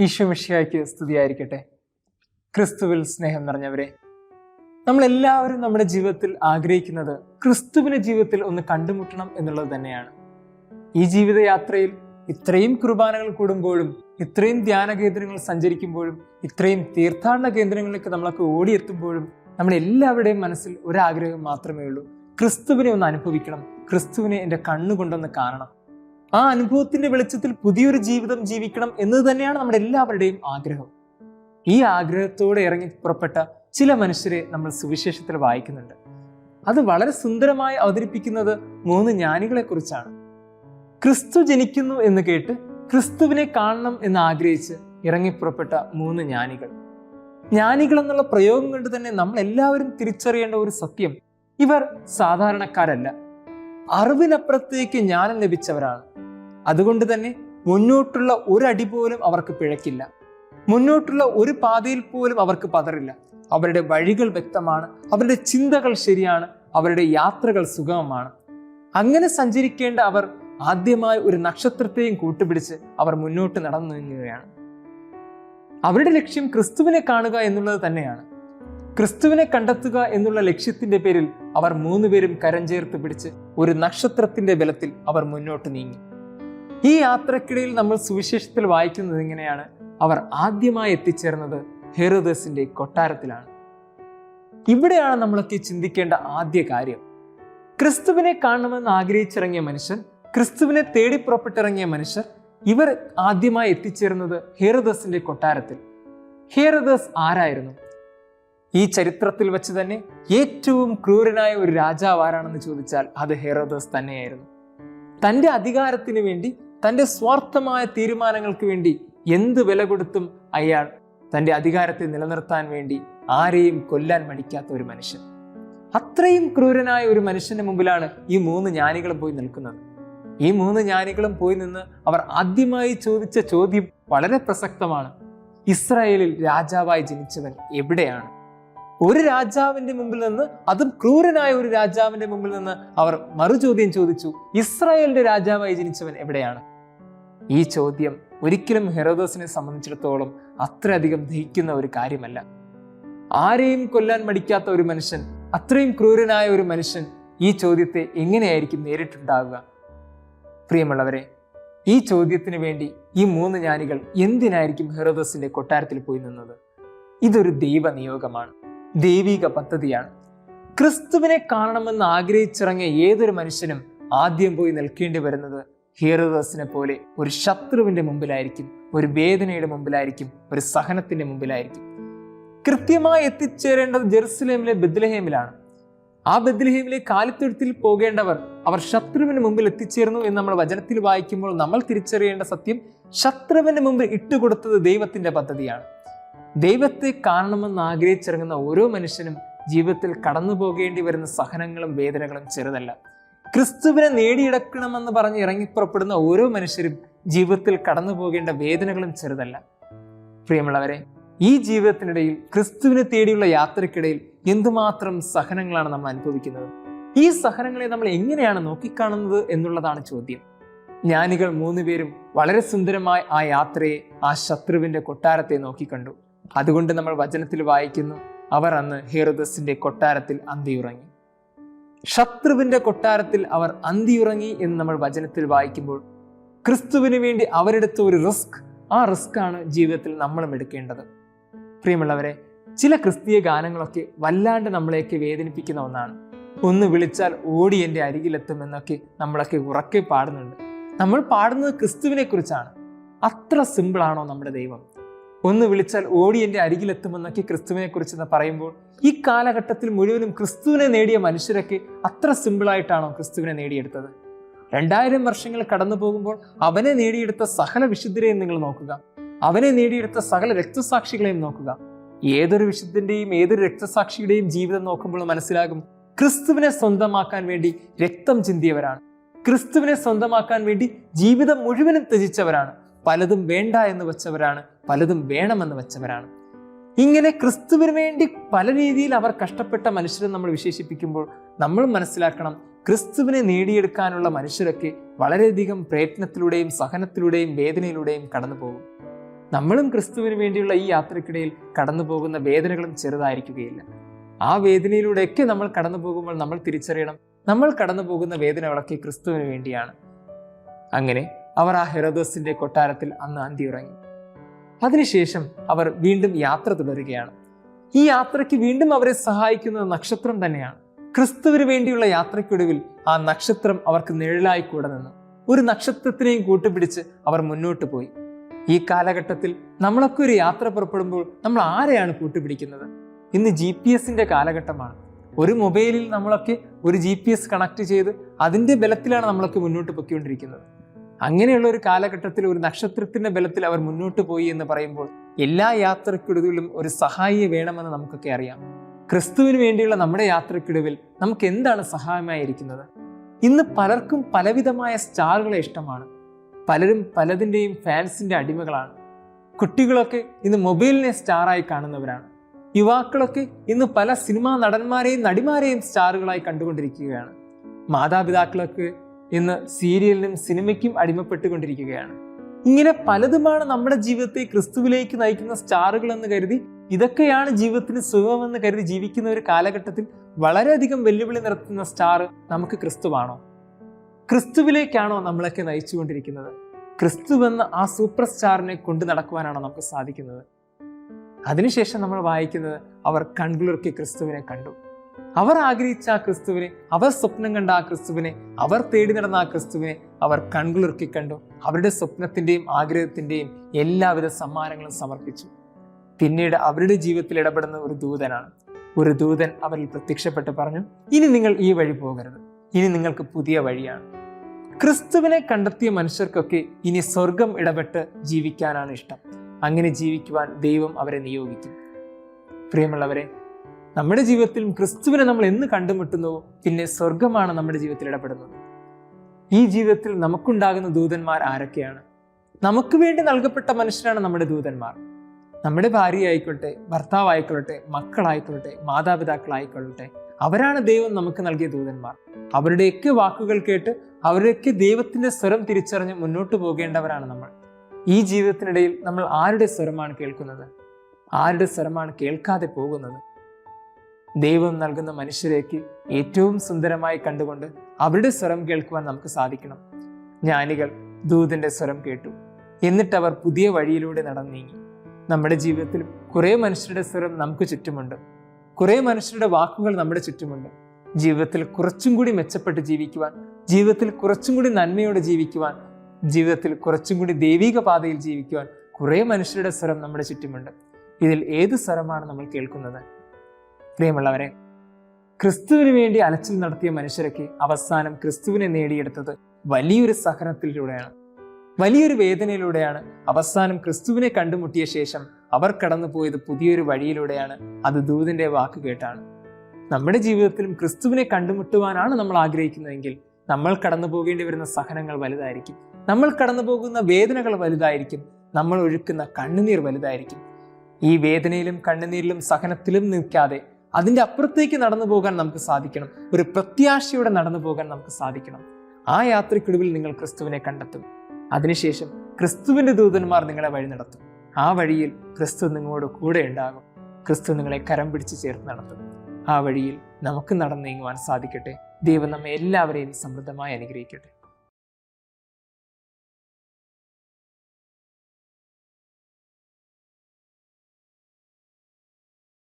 ഈശോമിഷിയായ്ക്ക് സ്തുതിയായിരിക്കട്ടെ. ക്രിസ്തുവിൽ സ്നേഹം നിറഞ്ഞവരെ നമ്മൾ എല്ലാവരും നമ്മുടെ ജീവിതത്തിൽ ആഗ്രഹിക്കുന്നത് ക്രിസ്തുവിനെ ജീവിതത്തിൽ ഒന്ന് കണ്ടുമുട്ടണം എന്നുള്ളത് തന്നെയാണ്. ഈ ജീവിതയാത്രയിൽ ഇത്രയും കുർബാനകൾ കൂടുമ്പോഴും ഇത്രയും ധ്യാന കേന്ദ്രങ്ങൾ സഞ്ചരിക്കുമ്പോഴും ഇത്രയും തീർത്ഥാടന കേന്ദ്രങ്ങളിലേക്ക് നമ്മളൊക്കെ ഓടിയെത്തുമ്പോഴും നമ്മളെല്ലാവരുടെയും മനസ്സിൽ ഒരാഗ്രഹം മാത്രമേ ഉള്ളൂ ക്രിസ്തുവിനെ ഒന്ന് അനുഭവിക്കണം. ക്രിസ്തുവിനെ എന്റെ കണ്ണുകൊണ്ടൊന്ന് കാണണം. ആ അനുഭവത്തിന്റെ വെളിച്ചത്തിൽ പുതിയൊരു ജീവിതം ജീവിക്കണം എന്നത് തന്നെയാണ് നമ്മുടെ എല്ലാവരുടെയും ആഗ്രഹം. ഈ ആഗ്രഹത്തോടെ ഇറങ്ങി പുറപ്പെട്ട ചില മനുഷ്യരെ നമ്മൾ സുവിശേഷത്തിൽ വായിക്കുന്നുണ്ട്. അത് വളരെ സുന്ദരമായി അവതരിപ്പിക്കുന്നത് മൂന്ന് ജ്ഞാനികളെ കുറിച്ചാണ്. ക്രിസ്തു ജനിക്കുന്നു എന്ന് കേട്ട് ക്രിസ്തുവിനെ കാണണം എന്ന് ആഗ്രഹിച്ച് ഇറങ്ങിപ്പുറപ്പെട്ട മൂന്ന് ജ്ഞാനികൾ. ജ്ഞാനികൾ എന്നുള്ള പ്രയോഗം കൊണ്ട് തന്നെ നമ്മൾ എല്ലാവരും തിരിച്ചറിയേണ്ട ഒരു സത്യം ഇവർ സാധാരണക്കാരല്ല. അറിവിനപ്പുറത്തേക്ക് ജ്ഞാനം ലഭിച്ചവരാണ്. അതുകൊണ്ട് തന്നെ മുന്നോട്ടുള്ള ഒരടി പോലും അവർക്ക് പിഴക്കില്ല മുന്നോട്ടുള്ള ഒരു പാതയിൽ പോലും അവർക്ക് പതറില്ല. അവരുടെ വഴികൾ വ്യക്തമാണ്. അവരുടെ ചിന്തകൾ ശരിയാണ്. അവരുടെ യാത്രകൾ സുഗമമാണ്. അങ്ങനെ സഞ്ചരിക്കേണ്ട അവർ ആദ്യമായി ഒരു നക്ഷത്രത്തെയും കൂട്ടുപിടിച്ച് അവർ മുന്നോട്ട് നടന്നു നീങ്ങുകയാണ് അവരുടെ ലക്ഷ്യം ക്രിസ്തുവിനെ കാണുക എന്നുള്ളത് തന്നെയാണ്. ക്രിസ്തുവിനെ കണ്ടെത്തുക എന്നുള്ള ലക്ഷ്യത്തിന്റെ പേരിൽ അവർ മൂന്നുപേരും കരം ചേർത്ത് പിടിച്ച് ഒരു നക്ഷത്രത്തിന്റെ ബലത്തിൽ അവർ മുന്നോട്ട് നീങ്ങി. ഈ യാത്രക്കിടയിൽ നമ്മൾ സുവിശേഷത്തിൽ വായിക്കുന്നത് ഇങ്ങനെയാണ്. അവർ ആദ്യമായി എത്തിച്ചേർന്നത് ഹെറുദസിന്റെ കൊട്ടാരത്തിലാണ്. ഇവിടെയാണ് നമ്മളൊക്കെ ചിന്തിക്കേണ്ട ആദ്യ കാര്യം. ക്രിസ്തുവിനെ കാണണമെന്ന് ആഗ്രഹിച്ചിറങ്ങിയ മനുഷ്യൻ ക്രിസ്തുവിനെ തേടി പുറപ്പെട്ടിറങ്ങിയ മനുഷ്യർ ഇവർ ആദ്യമായി എത്തിച്ചേർന്നത് ഹേറോദസിന്റെ കൊട്ടാരത്തിൽ. ഹേറോദസ് ആരായിരുന്നു? ഈ ചരിത്രത്തിൽ വെച്ച് തന്നെ ഏറ്റവും ക്രൂരനായ ഒരു രാജാവ് ആരാണെന്ന് ചോദിച്ചാൽ അത് ഹെറോദസ് തന്നെയായിരുന്നു. തന്റെ അധികാരത്തിന് വേണ്ടി തന്റെ സ്വാർത്ഥമായ തീരുമാനങ്ങൾക്ക് വേണ്ടി എന്ത് വില കൊടുത്തും അയാൾ തന്റെ അധികാരത്തെ നിലനിർത്താൻ വേണ്ടി ആരെയും കൊല്ലാൻ മടിക്കാത്ത ഒരു മനുഷ്യൻ. അത്രയും ക്രൂരനായ ഒരു മനുഷ്യന്റെ മുമ്പിലാണ് ഈ മൂന്ന് ജ്ഞാനികളും പോയി നിൽക്കുന്നത്. ഈ മൂന്ന് ജ്ഞാനികളും പോയി നിന്ന് അവർ ആദ്യമായി ചോദിച്ച ചോദ്യം വളരെ പ്രസക്തമാണ്. ഇസ്രായേലിൽ രാജാവായി ജനിച്ചവൻ എവിടെയാണ്? ഒരു രാജാവിന്റെ മുമ്പിൽ നിന്ന് അതും ക്രൂരനായ ഒരു രാജാവിന്റെ മുമ്പിൽ നിന്ന് അവർ മറുചോദ്യം ചോദിച്ചു ഇസ്രായേലിന്റെ രാജാവായി ജനിച്ചവൻ എവിടെയാണ്? ഈ ചോദ്യം ഒരിക്കലും ഹെറോദോസിനെ സംബന്ധിച്ചിടത്തോളം അത്രയധികം ദഹിക്കുന്ന ഒരു കാര്യമല്ല. ആരെയും കൊല്ലാൻ മടിക്കാത്ത ഒരു മനുഷ്യൻ അത്രയും ക്രൂരനായ ഒരു മനുഷ്യൻ ഈ ചോദ്യത്തെ എങ്ങനെയായിരിക്കും നേരിട്ടുണ്ടാകുക പ്രിയമുള്ളവരെ ഈ ചോദ്യത്തിന് വേണ്ടി ഈ മൂന്ന് ജ്ഞാനികൾ എന്തിനായിരിക്കും ഹെറോദോസിന്റെ കൊട്ടാരത്തിൽ പോയി നിന്നത്? ഇതൊരു ദൈവ നിയോഗമാണ് ദൈവിക പദ്ധതിയാണ്. ക്രിസ്തുവിനെ കാണണമെന്ന് ആഗ്രഹിച്ചിറങ്ങിയ ഏതൊരു മനുഷ്യനും ആദ്യം പോയി നിൽക്കേണ്ടി വരുന്നത് ഹീറോദസിനെ പോലെ ഒരു ശത്രുവിന്റെ മുമ്പിലായിരിക്കും ഒരു വേദനയുടെ മുമ്പിലായിരിക്കും ഒരു സഹനത്തിന്റെ മുമ്പിലായിരിക്കും. കൃത്യമായി എത്തിച്ചേരേണ്ടത് ജെറുസലേമിലെ ബദ്ലഹേമിലാണ് ആ ബദ്ലഹേമിലെ കാലിത്തൊഴുത്തിൽ പോകേണ്ടവർ അവർ ശത്രുവിന് മുമ്പിൽ എത്തിച്ചേർന്നു എന്ന് നമ്മൾ വചനത്തിൽ വായിക്കുമ്പോൾ നമ്മൾ തിരിച്ചറിയേണ്ട സത്യം ശത്രുവിന് മുമ്പിൽ ഇട്ടുകൊടുത്തത് ദൈവത്തിന്റെ പദ്ധതിയാണ്. ദൈവത്തെ കാണണമെന്ന് ആഗ്രഹിച്ചിറങ്ങുന്ന ഓരോ മനുഷ്യനും ജീവിതത്തിൽ കടന്നു പോകേണ്ടി വരുന്ന സഹനങ്ങളും വേദനകളും ചെറുതല്ല. ക്രിസ്തുവിനെ നേടിയെടുക്കണമെന്ന് പറഞ്ഞ് ഇറങ്ങിപ്പുറപ്പെടുന്ന ഓരോ മനുഷ്യരും ജീവിതത്തിൽ കടന്നു പോകേണ്ട വേദനകളും ചെറുതല്ല. പ്രിയമുള്ളവരെ ഈ ജീവിതത്തിനിടയിൽ ക്രിസ്തുവിനെ തേടിയുള്ള യാത്രക്കിടയിൽ എന്തുമാത്രം സഹനങ്ങളാണ് നമ്മൾ അനുഭവിക്കുന്നത്? ഈ സഹനങ്ങളെ നമ്മൾ എങ്ങനെയാണ് നോക്കിക്കാണുന്നത് എന്നുള്ളതാണ് ചോദ്യം. ജ്ഞാനികൾ മൂന്നുപേരും വളരെ സുന്ദരമായി ആ യാത്രയെ ആ ശത്രുവിന്റെ കൊട്ടാരത്തെ നോക്കിക്കണ്ടു. അതുകൊണ്ട് നമ്മൾ വചനത്തിൽ വായിക്കുന്നു അവർ അന്ന് ഹേറുദസിന്റെ കൊട്ടാരത്തിൽ അന്തിയുറങ്ങി. ശത്രുവിന്റെ കൊട്ടാരത്തിൽ അവർ അന്തിയുറങ്ങി എന്ന് നമ്മൾ വചനത്തിൽ വായിക്കുമ്പോൾ ക്രിസ്തുവിന് വേണ്ടി അവരെടുത്ത ഒരു റിസ്ക് ആ റിസ്ക് ആണ് ജീവിതത്തിൽ നമ്മളും എടുക്കേണ്ടത്. പ്രിയമുള്ളവരെ ചില ക്രിസ്തീയ ഗാനങ്ങളൊക്കെ വല്ലാണ്ട് നമ്മളെയൊക്കെ വേദനിപ്പിക്കുന്ന ഒന്നാണ്. ഒന്ന് വിളിച്ചാൽ ഓടി എന്റെ അരികിലെത്തുമെന്നൊക്കെ നമ്മളൊക്കെ ഉറക്കെ പാടുന്നുണ്ട്. നമ്മൾ പാടുന്നത് ക്രിസ്തുവിനെ കുറിച്ചാണ് അത്ര സിമ്പിളാണോ നമ്മുടെ ദൈവം? ഒന്ന് വിളിച്ചാൽ ഓടി എന്റെ അരികിലെത്തുമെന്നൊക്കെ ക്രിസ്തുവിനെ കുറിച്ച് പറയുമ്പോൾ ഈ കാലഘട്ടത്തിൽ മുഴുവനും ക്രിസ്തുവിനെ നേടിയ മനുഷ്യരൊക്കെ അത്ര സിമ്പിളായിട്ടാണോ ക്രിസ്തുവിനെ നേടിയെടുത്തത്? രണ്ടായിരം വർഷങ്ങൾ കടന്നു പോകുമ്പോൾ അവനെ നേടിയെടുത്ത സകല വിശുദ്ധരെയും നിങ്ങൾ നോക്കുക. അവനെ നേടിയെടുത്ത സകല രക്തസാക്ഷികളെയും നോക്കുക. ഏതൊരു വിശുദ്ധന്റെയും ഏതൊരു രക്തസാക്ഷിയുടെയും ജീവിതം നോക്കുമ്പോൾ മനസ്സിലാകും ക്രിസ്തുവിനെ സ്വന്തമാക്കാൻ വേണ്ടി രക്തം ചിന്തിയവരാണ്. ക്രിസ്തുവിനെ സ്വന്തമാക്കാൻ വേണ്ടി ജീവിതം മുഴുവനും ത്യജിച്ചവരാണ്. പലതും വേണ്ട എന്ന് വെച്ചവരാണ് പലതും വേണമെന്ന് വെച്ചവരാണ്. ഇങ്ങനെ ക്രിസ്തുവിന് വേണ്ടി പല രീതിയിൽ അവർ കഷ്ടപ്പെട്ട മനുഷ്യരെ നമ്മൾ വിശേഷിപ്പിക്കുമ്പോൾ നമ്മൾ മനസ്സിലാക്കണം ക്രിസ്തുവിനെ നേടിയെടുക്കാനുള്ള മനുഷ്യരൊക്കെ വളരെയധികം പ്രയത്നത്തിലൂടെയും സഹനത്തിലൂടെയും വേദനയിലൂടെയും കടന്നു പോകും. നമ്മളും ക്രിസ്തുവിന് വേണ്ടിയുള്ള ഈ യാത്രക്കിടയിൽ കടന്നു പോകുന്ന വേദനകളും ചെറുതായിരിക്കുകയില്ല. ആ വേദനയിലൂടെയൊക്കെ നമ്മൾ കടന്നു പോകുമ്പോൾ നമ്മൾ തിരിച്ചറിയണം. നമ്മൾ കടന്നു പോകുന്ന വേദനകളൊക്കെ ക്രിസ്തുവിന് വേണ്ടിയാണ്. അങ്ങനെ അവർ ആ ഹെറോദോസിന്റെ കൊട്ടാരത്തിൽ അന്ന് അന്തി അതിനുശേഷം അവർ വീണ്ടും യാത്ര തുടരുകയാണ്. ഈ യാത്രയ്ക്ക് വീണ്ടും അവരെ സഹായിക്കുന്നത് നക്ഷത്രം തന്നെയാണ്. ക്രിസ്തുവിന് വേണ്ടിയുള്ള യാത്രയ്ക്കൊടുവിൽ ആ നക്ഷത്രം അവർക്ക് നിഴലായി കൂടെ നിന്നു. ഒരു നക്ഷത്രത്തിനെയും കൂട്ടുപിടിച്ച് അവർ മുന്നോട്ട് പോയി. ഈ കാലഘട്ടത്തിൽ നമ്മളൊക്കെ ഒരു യാത്ര പുറപ്പെടുമ്പോൾ നമ്മൾ ആരെയാണ് കൂട്ടുപിടിക്കുന്നത്? ഇന്ന് ജി പി എസിന്റെ കാലഘട്ടമാണ്. ഒരു മൊബൈലിൽ നമ്മളൊക്കെ ഒരു ജി പി എസ് കണക്ട് ചെയ്ത് അതിന്റെ ബലത്തിലാണ് നമ്മളൊക്കെ മുന്നോട്ട് പൊയ്ക്കൊണ്ടിരിക്കുന്നത്. അങ്ങനെയുള്ള ഒരു കാലഘട്ടത്തിൽ ഒരു നക്ഷത്രത്തിന്റെ ബലത്തിൽ അവർ മുന്നോട്ട് പോയി എന്ന് പറയുമ്പോൾ എല്ലാ യാത്രക്കിടവിലും ഒരു സഹായിയെ വേണമെന്ന് നമുക്കൊക്കെ അറിയാം. ക്രിസ്തുവിന് വേണ്ടിയുള്ള നമ്മുടെ യാത്രക്കിടവിൽ നമുക്ക് എന്താണ് സഹായമായിരിക്കുന്നത്? ഇന്ന് പലർക്കും പലവിധമായ സ്റ്റാറുകളെ ഇഷ്ടമാണ്. പലരും പലതിന്റെയും ഫാൻസിന്റെ അടിമകളാണ്. കുട്ടികളൊക്കെ ഇന്ന് മൊബൈലിനെ സ്റ്റാറായി കാണുന്നവരാണ്. യുവാക്കളൊക്കെ ഇന്ന് പല സിനിമാ നടന്മാരെയും നടിമാരെയും സ്റ്റാറുകളായി കണ്ടുകൊണ്ടിരിക്കുകയാണ്. മാതാപിതാക്കളൊക്കെ ഇന്ന് സീരിയലിനും സിനിമയ്ക്കും അടിമപ്പെട്ടുകൊണ്ടിരിക്കുകയാണ്. ഇങ്ങനെ പലതുമാണ് നമ്മുടെ ജീവിതത്തെ ക്രിസ്തുവിലേക്ക് നയിക്കുന്ന സ്റ്റാറുകൾ എന്ന് കരുതി ഇതൊക്കെയാണ് ജീവിതത്തിന് സുഖമെന്ന് കരുതി ജീവിക്കുന്ന ഒരു കാലഘട്ടത്തിൽ വളരെയധികം വെല്ലുവിളി നിർത്തുന്ന സ്റ്റാർ നമുക്ക് ക്രിസ്തുവാണോ? ക്രിസ്തുവിലേക്കാണോ നമ്മളൊക്കെ നയിച്ചുകൊണ്ടിരിക്കുന്നത്? ക്രിസ്തു എന്ന ആ സൂപ്പർ സ്റ്റാറിനെ കൊണ്ടു നടക്കുവാനാണോ നമുക്ക് സാധിക്കുന്നത്? അതിനുശേഷം നമ്മൾ വായിക്കുന്നത് അവർ കൺകുളിർക്കി ക്രിസ്തുവിനെ കണ്ടു. അവർ ആഗ്രഹിച്ച ആ ക്രിസ്തുവിനെ അവർ സ്വപ്നം കണ്ട ആ ക്രിസ്തുവിനെ അവർ തേടി നടന്ന ആ ക്രിസ്തുവിനെ അവർ കൺകുളിർക്കി കണ്ടു. അവരുടെ സ്വപ്നത്തിന്റെയും ആഗ്രഹത്തിന്റെയും എല്ലാവിധ സമ്മാനങ്ങളും സമർപ്പിച്ചു. പിന്നീട് അവരുടെ ജീവിതത്തിൽ ഇടപെടുന്ന ഒരു ദൂതനാണ്. ഒരു ദൂതൻ അവരിൽ പ്രത്യക്ഷപ്പെട്ട് പറഞ്ഞു ഇനി നിങ്ങൾ ഈ വഴി പോകരുത്. ഇനി നിങ്ങൾക്ക് പുതിയ വഴിയാണ്. ക്രിസ്തുവിനെ കണ്ടെത്തിയ മനുഷ്യർക്കൊക്കെ ഇനി സ്വർഗം ഇടപെട്ട് ജീവിക്കാനാണ് ഇഷ്ടം. അങ്ങനെ ജീവിക്കുവാൻ ദൈവം അവരെ നിയോഗിക്കും. പ്രിയമുള്ളവരെ നമ്മുടെ ജീവിതത്തിലും ക്രിസ്തുവിനെ നമ്മൾ എന്ന് കണ്ടുമുട്ടുന്നുവോ പിന്നെ സ്വർഗമാണ് നമ്മുടെ ജീവിതത്തിൽ ഇടപെടുന്നത്. ഈ ജീവിതത്തിൽ നമുക്കുണ്ടാകുന്ന ദൂതന്മാർ ആരൊക്കെയാണ്? നമുക്ക് വേണ്ടി നൽകപ്പെട്ട മനുഷ്യരാണ് നമ്മുടെ ദൂതന്മാർ. നമ്മുടെ ഭാര്യ ആയിക്കോട്ടെ ഭർത്താവായിക്കൊള്ളട്ടെ മക്കളായിക്കൊള്ളട്ടെ മാതാപിതാക്കളായിക്കൊള്ളട്ടെ അവരാണ് ദൈവം നമുക്ക് നൽകിയ ദൂതന്മാർ. അവരുടെയൊക്കെ വാക്കുകൾ കേട്ട് അവരുടെയൊക്കെ ദൈവത്തിന്റെ സ്വരം തിരിച്ചറിഞ്ഞ് മുന്നോട്ട് പോകേണ്ടവരാണ് നമ്മൾ. ഈ ജീവിതത്തിനിടയിൽ നമ്മൾ ആരുടെ സ്വരമാണ് കേൾക്കുന്നത്? ആരുടെ സ്വരമാണ് കേൾക്കാതെ പോകുന്നത്? ദൈവം നൽകുന്ന മനുഷ്യരേക്ക് ഏറ്റവും സുന്ദരമായി കണ്ടുകൊണ്ട് അവരുടെ സ്വരം കേൾക്കുവാൻ നമുക്ക് സാധിക്കണം. ജ്ഞാനികൾ ദൂതന്റെ സ്വരം കേട്ടു. എന്നിട്ട് അവർ പുതിയ വഴിയിലൂടെ നടന്നു നീങ്ങി നമ്മുടെ ജീവിതത്തിൽ കുറേ മനുഷ്യരുടെ സ്വരം നമുക്ക് ചുറ്റുമുണ്ട്. കുറേ മനുഷ്യരുടെ വാക്കുകൾ നമ്മുടെ ചുറ്റുമുണ്ട്. ജീവിതത്തിൽ കുറച്ചും കൂടി മെച്ചപ്പെട്ട് ജീവിക്കുവാൻ ജീവിതത്തിൽ കുറച്ചും കൂടി നന്മയോടെ ജീവിക്കുവാൻ ജീവിതത്തിൽ കുറച്ചും കൂടി ദൈവിക പാതയിൽ ജീവിക്കുവാൻ കുറേ മനുഷ്യരുടെ സ്വരം നമ്മുടെ ചുറ്റുമുണ്ട്. ഇതിൽ ഏത് സ്വരമാണ് നമ്മൾ കേൾക്കുന്നത്? പ്രിയമുള്ളവരെ ക്രിസ്തുവിന് വേണ്ടി അലച്ചിൽ നടത്തിയ മനുഷ്യരൊക്കെ അവസാനം ക്രിസ്തുവിനെ നേടിയെടുത്തത് വലിയൊരു സഹനത്തിലൂടെയാണ്. വലിയൊരു വേദനയിലൂടെയാണ് അവസാനം ക്രിസ്തുവിനെ കണ്ടുമുട്ടിയ ശേഷം അവർ കടന്നുപോയത് പുതിയൊരു വഴിയിലൂടെയാണ്. അത് ദൂതിന്റെ വാക്ക് കേട്ടാണ്. നമ്മുടെ ജീവിതത്തിലും ക്രിസ്തുവിനെ കണ്ടുമുട്ടുവാനാണ് നമ്മൾ ആഗ്രഹിക്കുന്നതെങ്കിൽ നമ്മൾ കടന്നു പോകേണ്ടി വരുന്ന സഹനങ്ങൾ വലുതായിരിക്കും. നമ്മൾ കടന്നു പോകുന്ന വേദനകൾ വലുതായിരിക്കും. നമ്മൾ ഒഴുക്കുന്ന കണ്ണുനീർ വലുതായിരിക്കും. ഈ വേദനയിലും കണ്ണുനീരിലും സഹനത്തിലും നിൽക്കാതെ അതിന്റെ അപ്പുറത്തേക്ക് നടന്നു പോകാൻ നമുക്ക് സാധിക്കണം. ഒരു പ്രത്യാശയോടെ നടന്നു പോകാൻ നമുക്ക് സാധിക്കണം. ആ യാത്രയ്ക്കൊടുവിൽ നിങ്ങൾ ക്രിസ്തുവിനെ കണ്ടെത്തും. അതിനുശേഷം ക്രിസ്തുവിന്റെ ദൂതന്മാർ നിങ്ങളെ വഴി നടത്തും. ആ വഴിയിൽ ക്രിസ്തു നിങ്ങളോട് കൂടെ ഉണ്ടാകും. ക്രിസ്തു നിങ്ങളെ കരം പിടിച്ച് ചേർത്ത് നടത്തും. ആ വഴിയിൽ നമുക്ക് നടന്നു നീങ്ങുവാൻ സാധിക്കട്ടെ. ദൈവം നമ്മെ എല്ലാവരെയും സമൃദ്ധമായി അനുഗ്രഹിക്കട്ടെ.